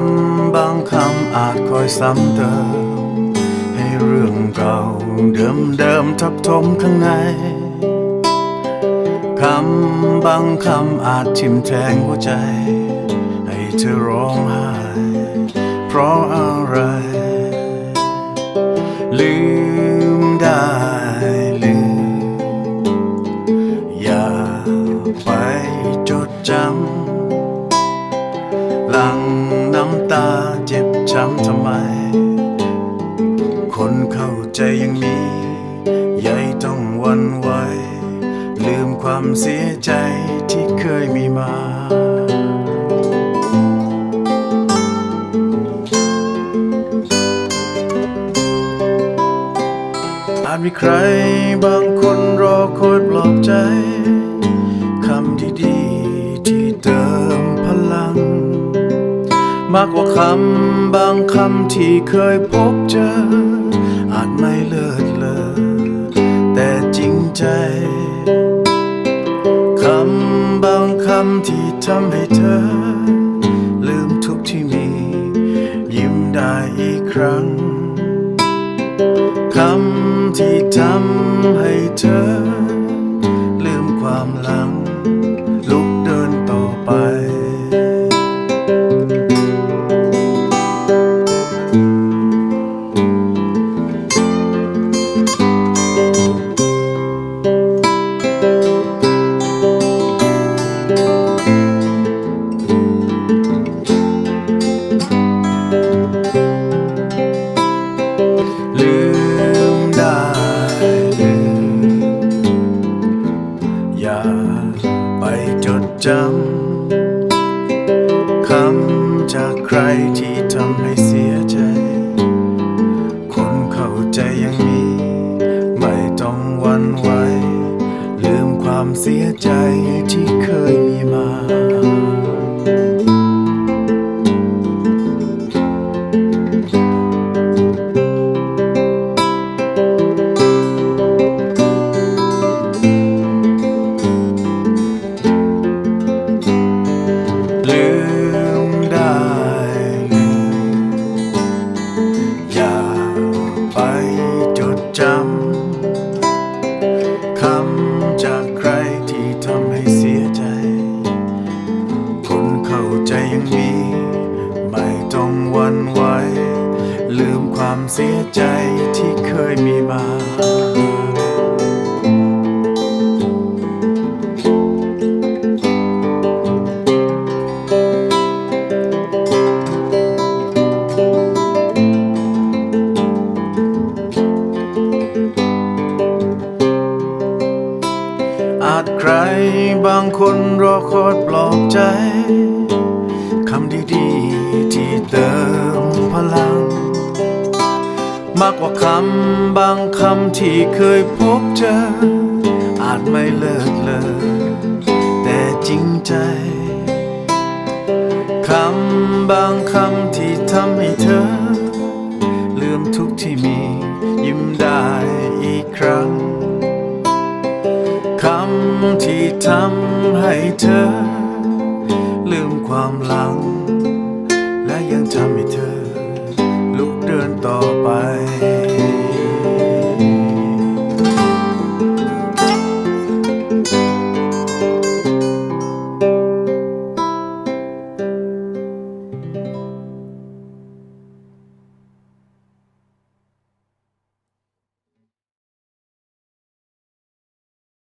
ำบางคำอาจคอยซ้ำเติม ให้เรื่องเก่าเดิมเดิมทับถมข้างใน คำบางคำอาจทิ่มแทงหัวใจ ให้เธอร้องไห้ เพราะอะไร จำทำไม คนเข้าใจยังมีใหญ่ต้องวันไหวลืมความเสียใจที่เคยมีมาอาจมีใครบางคนรอคอยปลอบใจ คำดีๆที่เติม มากกว่าคำบางคำที่เคยพบเจอ อาจไม่เลิศเลอแต่จริงใจคำบางคำที่ทำให้เธอ ลืมทุกที่มี ยิ้มได้อีกครั้ง ลืมได้ลืมอย่าไปจดจำคำจากใครที่ทำให้เสียใจ คนเข้าใจยังมีไม่ต้องวันไหวลืมความเสียใจ ความเสียใจที่เคยมีมา อาจใครบางคนรอคอยปลอบใจ คำดีๆที่เติม มากกว่าคำบางคำที่เคยพบเจอ อาจไม่เลิศเลอแต่จริงใจคำบางคำที่ทำให้เธอ ลืมทุกที่มียิ้มได้อีกครั้งคำที่ทำให้เธอ ลืมความหลัง 到白。